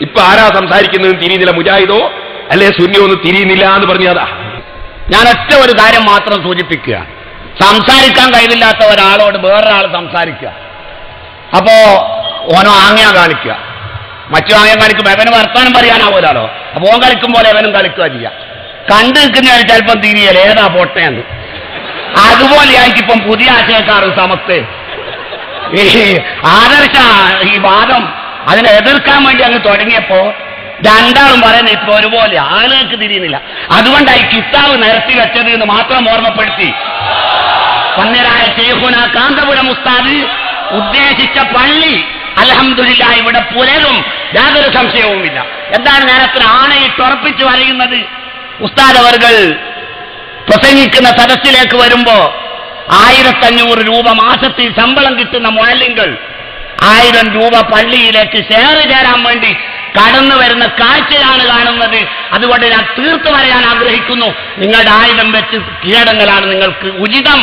ഇപ്പൊ ആരാ സംസാരിക്കുന്നത്? തിരിയുന്നില്ല. മുജാഹിദോ? അല്ലെ സുന്നിയോ ഒന്നും തിരിയുന്നില്ല എന്ന് പറഞ്ഞതാ ഞാൻ ഒറ്റ ഒരു കാര്യം മാത്രം സൂചിപ്പിക്കുക. സംസാരിക്കാൻ കഴിവില്ലാത്ത ഒരാളോട് വേറൊരാൾ സംസാരിക്കുക. അപ്പോ ഓനോ ആംഗ്യം കാണിക്കുക. മറ്റു ആംഗ്യം കാണിക്കുമ്പോൾ എവന് വർത്താനം പറയാനാവൂലോ അപ്പൊ ഓൻ കളിക്കുമ്പോൾ എവനും കളിക്കുക ചെയ്യുക കണ്ടു നിൽക്കുന്നയാൾ ചിലപ്പം തിരിയല്ല ഏതാ പൊട്ടയെന്ന് അതുപോലെയായിരിക്കും പുതിയ ആശയക്കാർ സമസ്തേ. ഈ ആദർശ ഈ വാദം അതിനെ എതിർക്കാൻ വേണ്ടി അങ്ങ് തുടങ്ങിയപ്പോ രണ്ടാളും പറയുന്നത് ഇപ്പൊ ഒരുപോലെ ആളുകൾക്ക് തിരിയുന്നില്ല. അതുകൊണ്ടായി കിതാബ് നിരത്തി വെച്ചത് എന്ന് മാത്രം ഓർമ്മപ്പെടുത്തി. പന്നരായ ചേഹുന കാന്തപുരം ഉസ്താദ് ഉദ്ദേശിച്ച പള്ളി അലഹമില്ല ഇവിടെ പുലരും യാതൊരു സംശയവുമില്ല. എന്താണ് നേരത്തിൽ ആണയിട്ട് പറയുന്നത്? ഉസ്താദ് അവർകൾ പ്രസംഗിക്കുന്ന സദസ്സിലേക്ക് വരുമ്പോ ആയിരത്തഞ്ഞൂറ് രൂപ മാസത്തിൽ ശമ്പളം കിട്ടുന്ന മുഴലിങ്ങൾ ആയിരം രൂപ പള്ളിയിലേക്ക് ഷെയർ ചേരാൻ വേണ്ടി കടന്നു വരുന്ന കാഴ്ചയാണ് കാണുന്നത്. അതുകൊണ്ട് ഞാൻ തീർത്തു പറയാൻ ആഗ്രഹിക്കുന്നു. നിങ്ങളുടെ ആയുധം വെച്ച് കീഴടങ്ങലാണ് നിങ്ങൾക്ക് ഉചിതം.